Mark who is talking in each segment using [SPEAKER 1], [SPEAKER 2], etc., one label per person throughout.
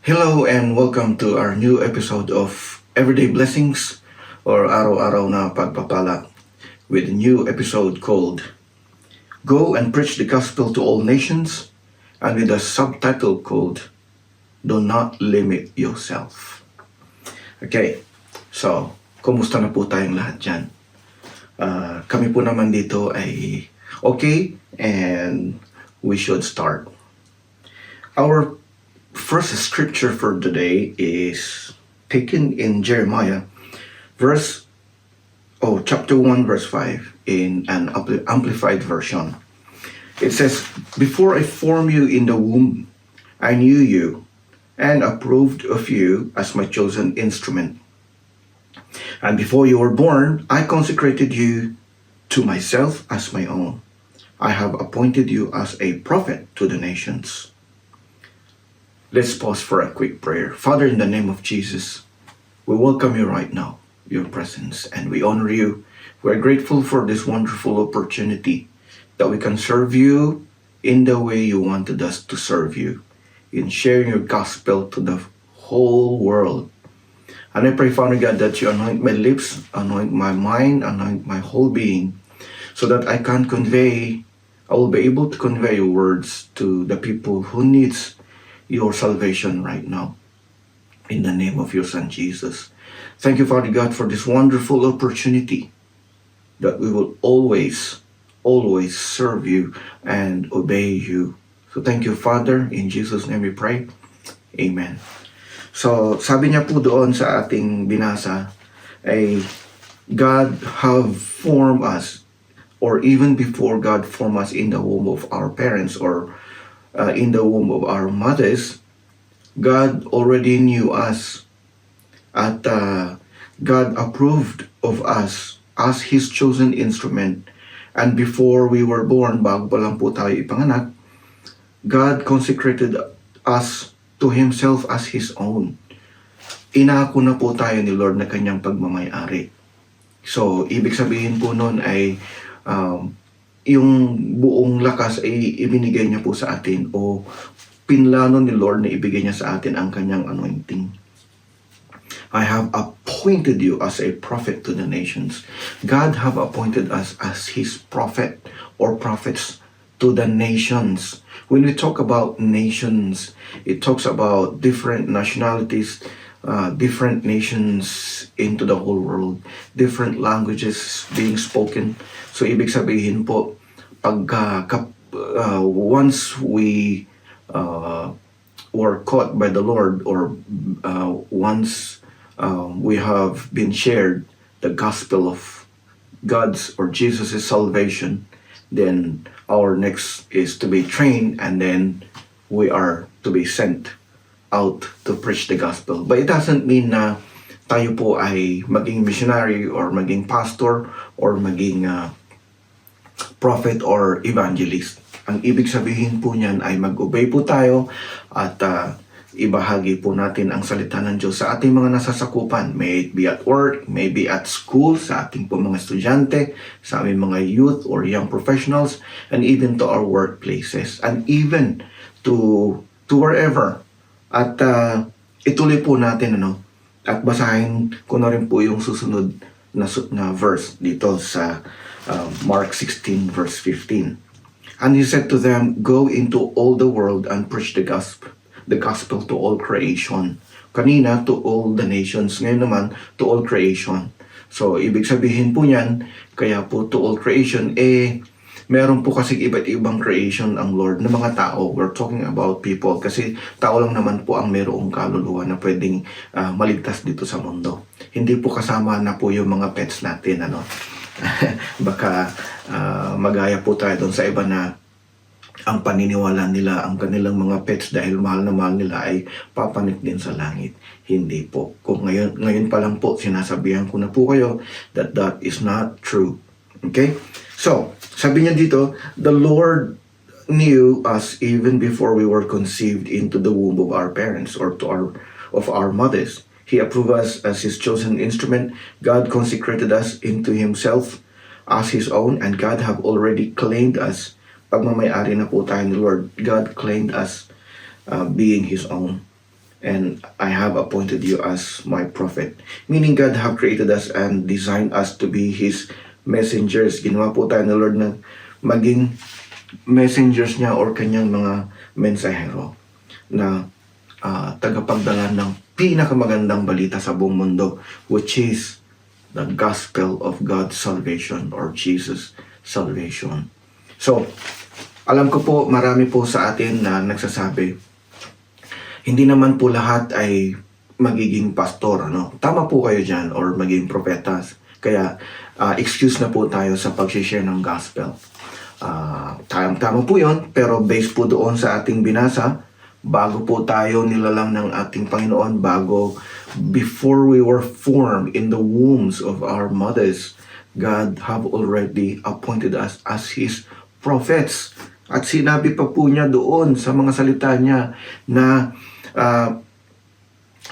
[SPEAKER 1] Hello and welcome to our new episode of Everyday Blessings or Araw-Araw na Pagpapala with a new episode called Go and Preach the Gospel to All Nations and with a subtitle called Do Not Limit Yourself. Okay, so kumusta na po tayong lahat dyan? Ah, kami po naman dito ay okay and we should start. Our first scripture for today is taken in Jeremiah, verse oh chapter one verse five in an amplified version. It says, "Before I formed you in the womb, I knew you, and approved of you as my chosen instrument. And before you were born, I consecrated you to myself as my own. I have appointed you as a prophet to the nations." Let's pause for a quick prayer. Father, in the name of Jesus, we welcome you right now, your presence, and we honor you. We are grateful for this wonderful opportunity that we can serve you in the way you wanted us to serve you, in sharing your gospel to the whole world. And I pray, Father God, that you anoint my lips, anoint my mind, anoint my whole being, so that I can convey, I will be able to convey your words to the people who needs your salvation right now. In the name of your Son Jesus. Thank you, Father God, for this wonderful opportunity that we will always, always serve you and obey you. So thank you, Father. In Jesus' name we pray. Amen. So, sabi niya po doon sa ating binasa, ay God have formed us, or even before God formed us in the womb of our parents, or uh, in the womb of our mothers, God already knew us at uh, God approved of us as His chosen instrument. And before we were born, bago pa lang po tayo ipanganak, God consecrated us to Himself as His own. Inako na po tayo ni Lord na kanyang pagmamayari. So, ibig sabihin po nun ay um, yung buong lakas ay ibinigay niya po sa atin o pinlano ni Lord na ibigay niya sa atin ang kanyang anointing. I have appointed you as a prophet to the nations. God have appointed us as His prophet or prophets to the nations. When we talk about nations, it talks about different nationalities, uh, different nations into the whole world, different languages being spoken. So ibig sabihin po, pag uh, kap- uh, once we uh, were caught by the Lord or uh, once um, we have been shared the gospel of God's or Jesus' salvation, then our next is to be trained and then we are to be sent out to preach the gospel. But it doesn't mean na tayo po ay maging missionary or maging pastor or maging uh, prophet or evangelist. Ang ibig sabihin po niyan ay mag-obey po tayo at ah, ibahagi po natin ang salita ng Diyos sa ating mga nasasakupan. May it be at work, may be at school, sa ating po mga estudyante, sa aming mga youth or young professionals, and even to our workplaces, and even to to wherever. At ah, ituloy po natin ano, at basahin ko na rin po yung susunod na, na verse dito sa uh, Mark 16 verse 15. And he said to them, Go into all the world and preach the gospel, the gospel to all creation. Kanina, to all the nations. Ngayon naman, to all creation. So, ibig sabihin po niyan, kaya po to all creation, eh, meron po kasi iba't ibang creation ang Lord ng mga tao. We're talking about people kasi tao lang naman po ang mayroong kaluluwa na pwedeng ah, maligtas dito sa mundo. Hindi po kasama na po yung mga pets natin, ano. Baka ah, magaya po tayo doon sa iba na ang paniniwala nila, ang kanilang mga pets dahil mahal na mahal nila ay papanik din sa langit. Hindi po. Kung ngayon, ngayon pa lang po, sinasabihan ko na po kayo that that is not true. Okay? So, sabi niya dito, the Lord knew us even before we were conceived into the womb of our parents or to our of our mothers. He approved us as his chosen instrument. God consecrated us into himself as his own and God have already claimed us. Pagmamayari na po tayo ni Lord. God claimed us uh, being his own. And I have appointed you as my prophet. Meaning God have created us and designed us to be his messengers. Ginawa po tayo ni Lord na maging messengers niya or kanyang mga mensahero na ah, tagapagdala ng pinakamagandang balita sa buong mundo which is the gospel of God's salvation or Jesus salvation. So, alam ko po marami po sa atin na nagsasabi hindi naman po lahat ay magiging pastor, ano? Tama po kayo dyan or maging propetas. Kaya, ah, excuse na po tayo sa pag-share ng gospel. Ah, tama, tama po yon pero based po doon sa ating binasa, bago po tayo nilalang ng ating Panginoon, bago before we were formed in the wombs of our mothers, God have already appointed us as His prophets. At sinabi pa po niya doon sa mga salita niya na ah,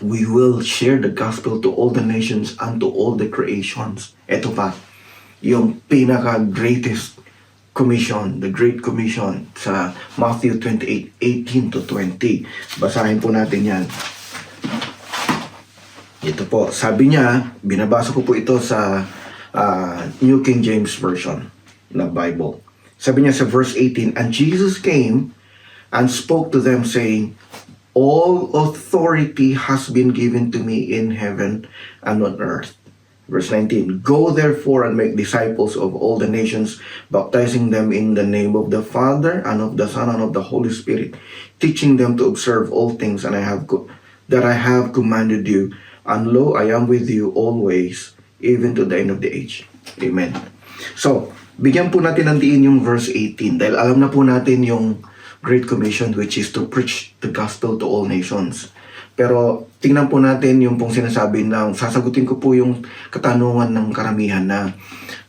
[SPEAKER 1] we will share the gospel to all the nations and to all the creations. Ito pa, yung pinaka-greatest commission, the Great Commission sa Matthew 28, 18 to 20. Basahin po natin yan. Ito po, sabi niya, binabasa ko po ito sa ah, New King James Version na Bible. Sabi niya sa verse 18, And Jesus came and spoke to them saying, All authority has been given to me in heaven and on earth. Verse 19, Go therefore and make disciples of all the nations, baptizing them in the name of the Father and of the Son and of the Holy Spirit, teaching them to observe all things and I have that I have commanded you. And lo, I am with you always, even to the end of the age. Amen. So, bigyan po natin ng diin yung verse 18 dahil alam na po natin yung Great Commission which is to preach the gospel to all nations. Pero tingnan po natin yung pong sinasabi na sasagutin ko po yung katanungan ng karamihan na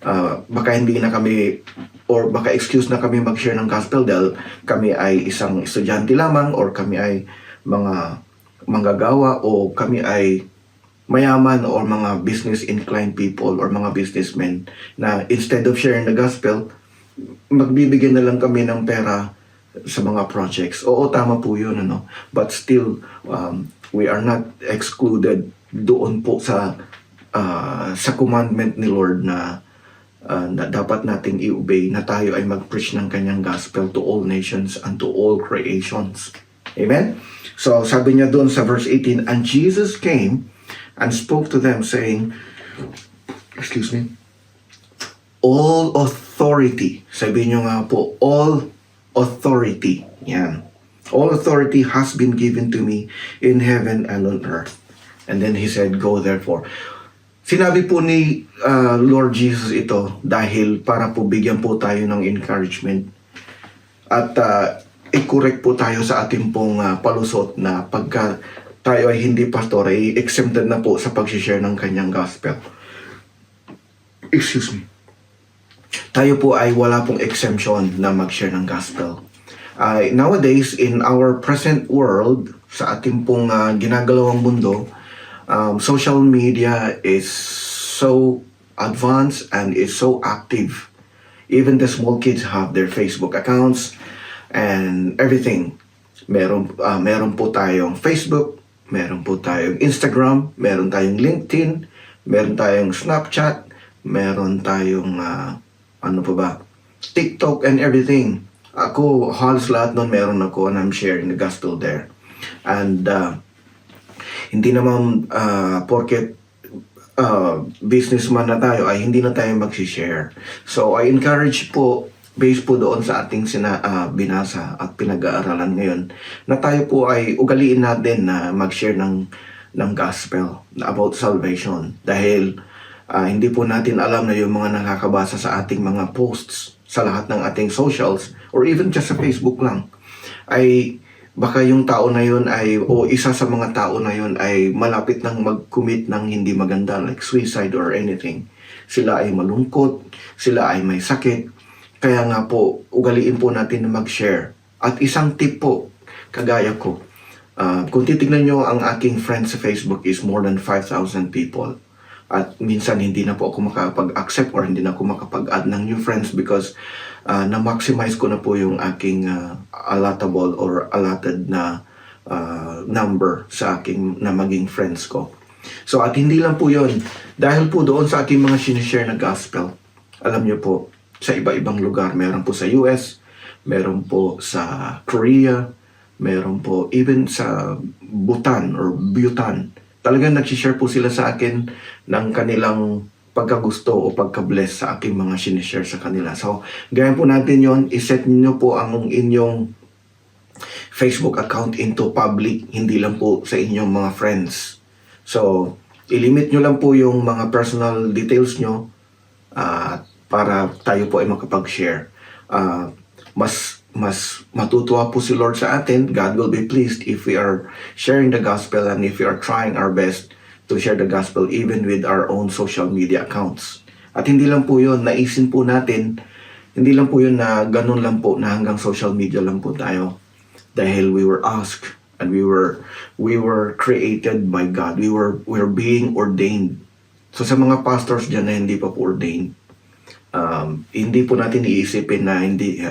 [SPEAKER 1] ah, baka hindi na kami or baka excuse na kami mag-share ng gospel dahil kami ay isang estudyante lamang or kami ay mga manggagawa o kami ay mayaman or mga business inclined people or mga businessmen na instead of sharing the gospel, magbibigyan na lang kami ng pera sa mga projects. Oo, tama po yun, ano? But still, um, we are not excluded doon po sa ah, sa commandment ni Lord na ah, na dapat nating i-obey na tayo ay mag-preach ng kanyang gospel to all nations and to all creations. Amen? So, sabi niya doon sa verse 18, And Jesus came and spoke to them saying, excuse me, all authority. Sabi niyo nga po, all authority. Yan. All authority has been given to me in heaven and on earth. And then he said, go therefore. Sinabi po ni uh, Lord Jesus ito dahil para po bigyan po tayo ng encouragement at uh, i-correct po tayo sa ating pong uh, palusot na pagka tayo ay hindi pastor ay exempted na po sa pag-share ng kanyang gospel. Excuse me. Tayo po ay wala pong exemption na mag-share ng gospel. Uh, nowadays, in our present world, sa ating pong uh, ginagalawang mundo, um, social media is so advanced and is so active. Even the small kids have their Facebook accounts and everything. Meron, ah, meron po tayong Facebook, meron po tayong Instagram, meron tayong LinkedIn, meron tayong Snapchat, meron tayong ah, ano pa ba, TikTok and everything. Ako, halos lahat nun meron ako and I'm sharing the gospel there. And uh, hindi naman ah, porket uh, businessman na tayo ay hindi na tayo mag-share. So I encourage po based po doon sa ating sina, ah, binasa at pinag-aaralan ngayon na tayo po ay ugaliin natin na mag-share ng ng gospel about salvation dahil ah, hindi po natin alam na yung mga nakakabasa sa ating mga posts sa lahat ng ating socials or even just sa Facebook lang ay baka yung tao na yun ay o isa sa mga tao na yun ay malapit nang mag-commit ng hindi maganda like suicide or anything. Sila ay malungkot, sila ay may sakit, Kaya nga po, ugaliin po natin na mag-share. At isang tip po, kagaya ko, ah, kung titignan nyo ang aking friends sa Facebook is more than 5,000 people. At minsan hindi na po ako makapag-accept or hindi na ako makapag-add ng new friends because ah, na-maximize ko na po yung aking ah, allotable or allotted na ah, number sa aking na maging friends ko. So at hindi lang po yon dahil po doon sa ating mga sinishare na gospel, alam niyo po, sa iba-ibang lugar, meron po sa US, meron po sa Korea, meron po even sa Bhutan or Bhutan. Talagang nagsishare po sila sa akin ng kanilang pagkagusto o pagka-bless sa aking mga sinishare sa kanila. So, gaya po natin yon iset niyo po ang inyong Facebook account into public, hindi lang po sa inyong mga friends. So, ilimit nyo lang po yung mga personal details nyo ah, para tayo po ay makapag-share. Ah, mas mas matutuwa po si Lord sa atin. God will be pleased if we are sharing the gospel and if we are trying our best to share the gospel even with our own social media accounts. At hindi lang po yun, naisin po natin, hindi lang po yun na ganun lang po na hanggang social media lang po tayo. Dahil we were asked and we were we were created by God. We were we were being ordained. So sa mga pastors diyan na hindi pa po ordained, um, hindi po natin iisipin na hindi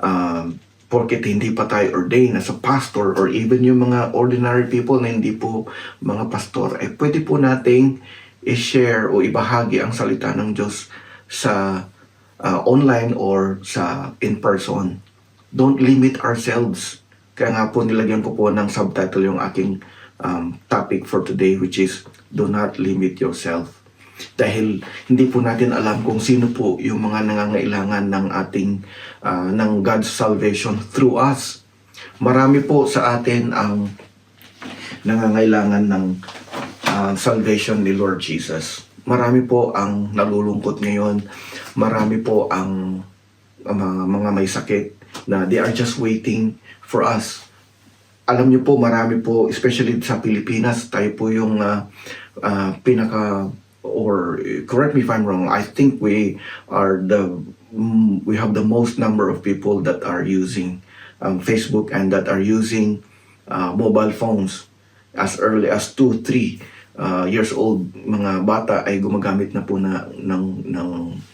[SPEAKER 1] um, porket hindi pa tayo ordained as a pastor or even yung mga ordinary people na hindi po mga pastor, eh pwede po nating i-share o ibahagi ang salita ng Diyos sa uh, online or sa in person. Don't limit ourselves. Kaya nga po nilagyan ko po ng subtitle yung aking um, topic for today which is Do not limit yourself. Dahil hindi po natin alam kung sino po yung mga nangangailangan ng ating ah, ng God's salvation through us. Marami po sa atin ang nangangailangan ng ah, salvation ni Lord Jesus. Marami po ang nalulungkot ngayon. Marami po ang mga, mga may sakit na they are just waiting for us. Alam niyo po, marami po, especially sa Pilipinas, tayo po yung ah, ah, pinaka or eh, correct me if I'm wrong, I think we are the mm, we have the most number of people that are using um, Facebook and that are using uh, mobile phones. As early as 2, 3 uh, years old mga bata ay gumagamit na po na ng ng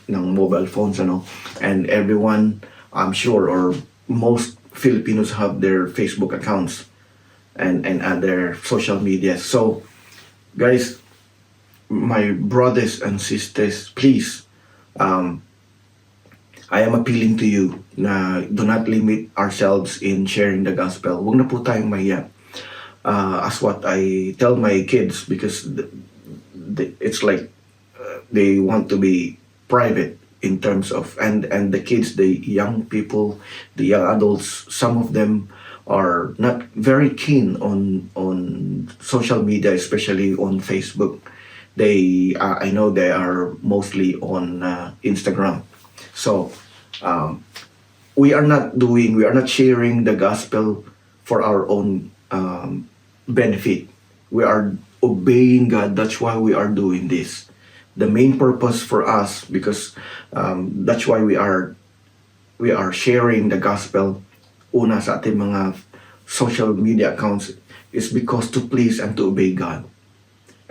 [SPEAKER 1] ng mobile phones ano. And everyone I'm sure or most Filipinos have their Facebook accounts and and other social media. So guys my brothers and sisters, please, um, I am appealing to you na do not limit ourselves in sharing the gospel. Huwag na po tayong mahiya. Uh, as what I tell my kids because th- th- it's like uh, they want to be private in terms of and and the kids the young people the young adults some of them are not very keen on on social media especially on facebook they uh, I know they are mostly on uh, Instagram. So um, we are not doing we are not sharing the gospel for our own um, benefit. We are obeying God. That's why we are doing this. The main purpose for us because um, that's why we are we are sharing the gospel una sa ating mga social media accounts is because to please and to obey God.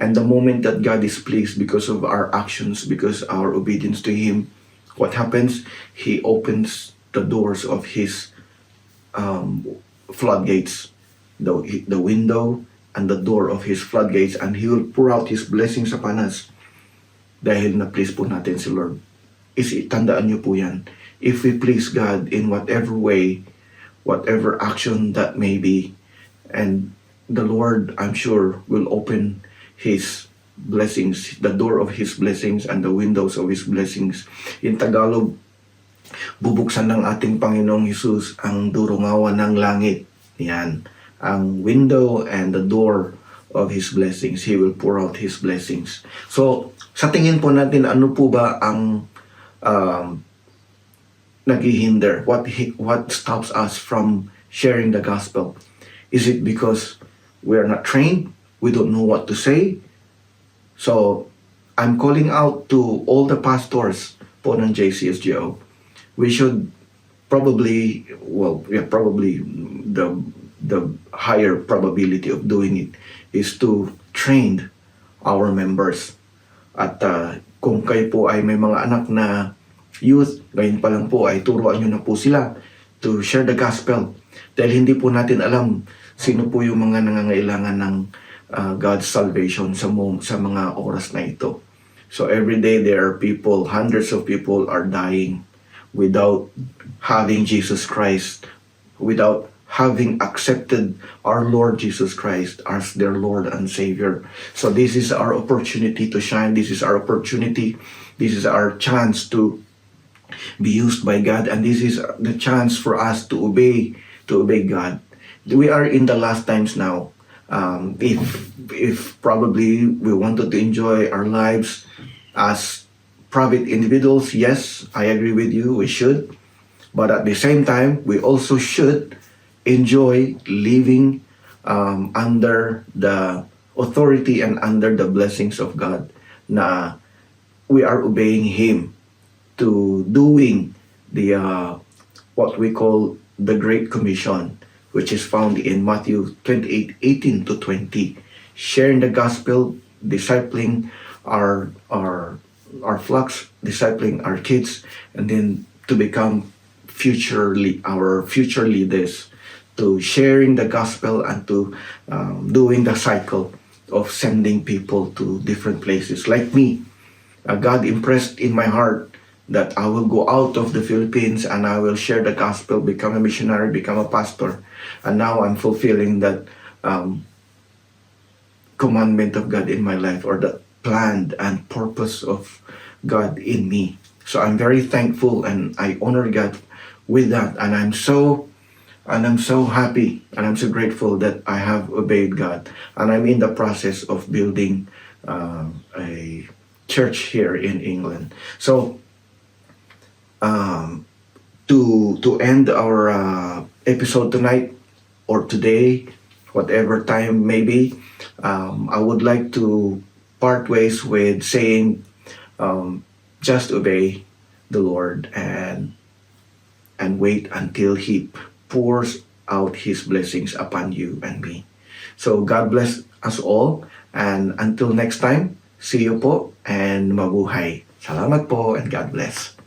[SPEAKER 1] And the moment that God is pleased because of our actions, because our obedience to Him, what happens? He opens the doors of His um, floodgates, the, the window and the door of His floodgates, and He will pour out His blessings upon us. Dahil na-please po natin si Lord. Is tandaan niyo po yan. If we please God in whatever way, whatever action that may be, and the Lord, I'm sure, will open His blessings, the door of His blessings and the windows of His blessings. In Tagalog, bubuksan ng ating Panginoong Hesus ang durungawan ng langit. Yan. Ang window and the door of His blessings. He will pour out His blessings. So, sa tingin po natin, ano po ba ang um, naghihinder? What, what stops us from sharing the gospel? Is it because we are not trained? We don't know what to say? So, I'm calling out to all the pastors po ng JCSGO. we should probably well yeah probably the the higher probability of doing it is to train our members at uh, kung kayo po ay may mga anak na youth ngayon pa lang po ay turuan nyo na po sila to share the gospel dahil hindi po natin alam sino po yung mga nangangailangan ng uh, God's salvation sa, mo, sa mga oras na ito so every day there are people hundreds of people are dying without having Jesus Christ, without having accepted our Lord Jesus Christ as their Lord and Savior. So this is our opportunity to shine. This is our opportunity. This is our chance to be used by God, and this is the chance for us to obey to obey God. We are in the last times now. Um, if if probably we wanted to enjoy our lives as private individuals, yes, I agree with you. We should, but at the same time, we also should enjoy living um, under the authority and under the blessings of God. Na we are obeying Him to doing the uh, what we call the Great Commission, which is found in Matthew 28 18 to 20. Sharing the gospel, discipling our our our flocks, discipling our kids, and then to become futurely our future leaders, to sharing the gospel and to um, doing the cycle of sending people to different places. Like me, uh, God impressed in my heart that I will go out of the Philippines and I will share the gospel, become a missionary, become a pastor. And now I'm fulfilling that um, commandment of God in my life or the plan and purpose of God in me. So I'm very thankful and I honor God with that. And I'm so and I'm so happy and I'm so grateful that I have obeyed God. And I'm in the process of building uh, a church here in England. So um, to to end our uh, episode tonight or today, whatever time may be, um, I would like to part ways with saying, um, just obey the Lord and and wait until He pours out His blessings upon you and me. So God bless us all and until next time, see you po and mabuhay. Salamat po and God bless.